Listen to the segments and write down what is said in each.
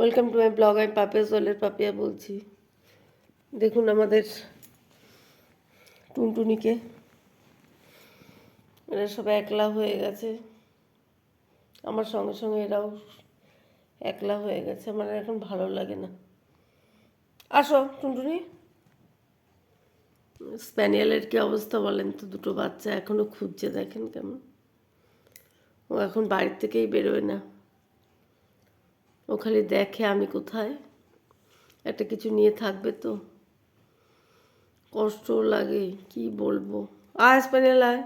Welcome to my blog আমি পাপিয়া জলের পাপিয়া বলছি দেখুন আমাদের টুনটুনিকে। এরা সব একলা হয়ে গেছে। আমার সঙ্গে সঙ্গে এরাও একলা হয়ে গেছে। আমার এখন ভালো লাগে না। আসো, টুনটুনি। স্প্যানিয়ালের কি অবস্থা বলেন তো? দুটো বাচ্চা এখনও খুঁজছে, দেখেন কেমন। ও এখন বাড়ির থেকেই বেরোয় না। ও খালি দেখে আমি কোথায়? একটা কিছু নিয়ে থাকবে তো। কষ্ট লাগে, কি বলব? আয় স্প্যানিয়াল আয়।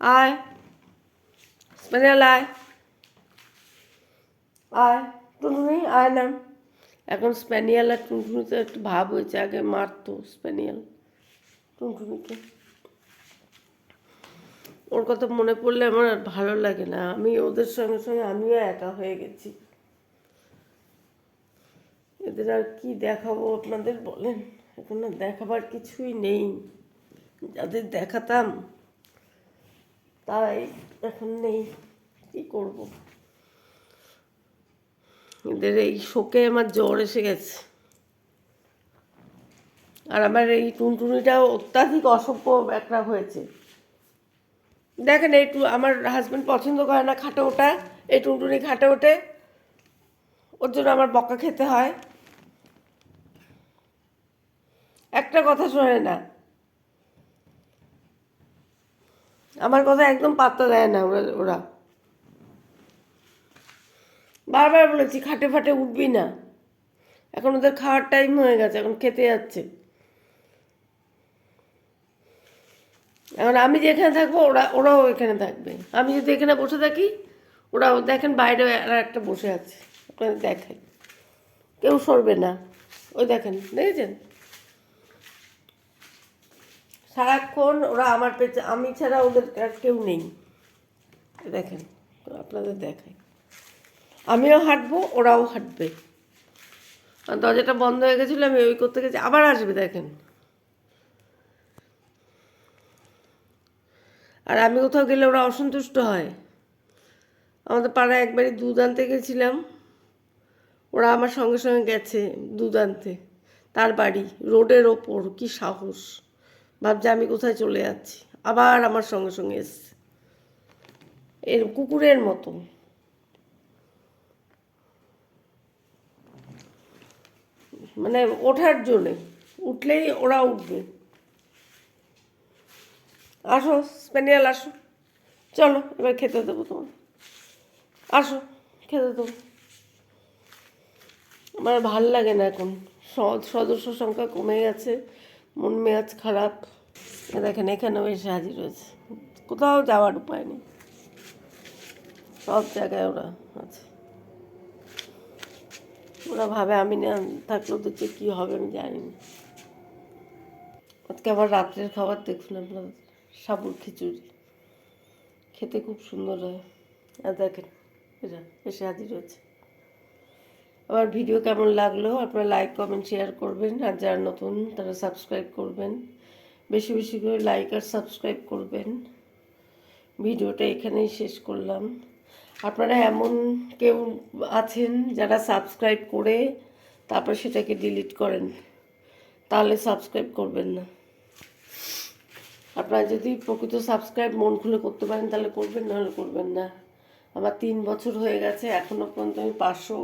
আয়। স্প্যানিয়াল আয়। আয়। টুনটুনি, আয় না। এখন স্প্যানিয়াল আর টুনটুনিতে একটু ভাব হয়েছে, আগে মারতো স্প্যানিয়াল টুনটুনিকে। ওর কথা মনে পড়লে আমার আর ভালো লাগে না। আমি ওদের সঙ্গে সঙ্গে আমিও একা হয়ে গেছি। এদের আর কি দেখাবো আপনাদের বলেন। এখন দেখাবার কিছুই নেই। যাদের দেখাতাম, তারাই এখন নেই। কি করব? এদের এই শোকে আমার জ্বর এসে গেছে। আর আমার এই টুনটুনিটাও অত্যাধিক অসভ্য একটা হয়েছে। দেখেন, এই টু আমার হাজব্যান্ড পছন্দ করে না খাটে ওটা, এই টুনটুনি খাটে ওঠে ওর জন্য আমার বকা খেতে হয়। একটা কথা শোনে না। আমার কথা একদম পাত্তা দেয় না ওরা ওরা। বারবার বলেছি, খাটে ফাটে উঠবি না। এখন ওদের খাওয়ার টাইম হয়ে গেছে, এখন খেতে যাচ্ছে। এখন আমি যেখানে থাকব, ওরা, ওরাও এখানে থাকবে। আমি যদি এখানে বসে থাকি, ওরাও, দেখেন বাইরে আর একটা বসে আছে, আপনাদের দেখাই। কেউ সরবে না। ওই দেখেন, দেখেছেন? সারাক্ষণ ওরা আমার পেছনে আমি ছাড়া ওদের আর কেউ নেই। দেখেন আপনাদের দেখাই। আমিও হাঁটবো, ওরাও হাঁটবে। আর দরজাটা বন্ধ হয়ে গেছিল, আমি ওই করতে গেছি, আবার আসবে, দেখেন। আর আমি কোথাও গেলে ওরা অসন্তুষ্ট হয়। আমাদের পাড়ায় একবারই দুধ আনতে গেছিলাম। ওরা আমার সঙ্গে সঙ্গে গেছে দুধ আনতে। তার বাড়ি, রোডের ওপর, কি সাহস। ভাবছে আমি কোথায় চলে যাচ্ছি। আবার আমার সঙ্গে সঙ্গে এসছে। এর কুকুরের মতো। মানে ওঠার জন্যে। উঠলেই ওরা উঠবে। আসো, স্প্যানিয়াল আসো। চলো, এবার খেতে দেবো তোমার আসো, খেতে দেবো। আমার ভালো লাগে না এখন। সদস্য সংখ্যা কমে গেছে। মন মেজাজ খারাপ। দেখেন, এখানেও এসে হাজির হয়েছে। কোথাও যাওয়ার উপায় নেই। সব জায়গায় ওরা আছে। ওরা ভাবে আমি না থাকলে ওদের যে কী হবে আমি জানি না। আজকে আবার রাত্রের খাবার দেখুন আপনার সাবুর খিচুড়ি। খেতে খুব সুন্দর হয়। আর দেখেন, এরা এসে হাজির হয়েছে। আমার ভিডিও কেমন লাগল আপনারা লাইক কমেন্ট শেয়ার করবেন। আর যারা নতুন, তারা সাবস্ক্রাইব করবেন। বেশি বেশি করে লাইক আর সাবস্ক্রাইব করবেন। ভিডিওটা এখানেই শেষ করলাম। আপনারা এমন কেউ আছেন যারা সাবস্ক্রাইব করে তারপর সেটাকে ডিলিট করেন, তাহলে সাবস্ক্রাইব করবেন না। আপনারা যদি প্রকৃত সাবস্ক্রাইব মন খুলে করতে পারেন, তাহলে করবেন, নাহলে করবেন না। আমার তিন বছর হয়ে গেছে এখনও পর্যন্ত আমি পাঁচশো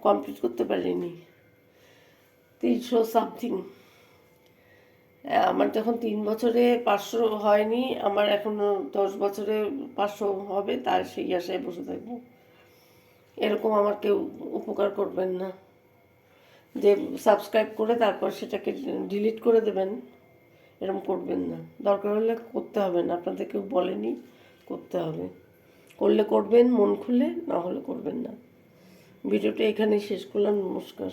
কমপ্লিট করতে পারিনি। তিনশো সামথিং আমার যখন তিন বছরে পাঁচশো হয়নি, আমার এখনও দশ বছরে পাঁচশো হবে, তার সেই আশায় বসে থাকব। এরকম আমার কেউ উপকার করবেন না। যে সাবস্ক্রাইব করে তারপর সেটাকে ডিলিট করে দেবেন এরকম করবেন না। দরকার হলে করতে হবে না, আপনাদের কেউ বলেনি, করতে হবে। করলে করবেন, মন খুলে, না হলে করবেন না। ভিডিওটা এখানে শেষ করলাম নমস্কার।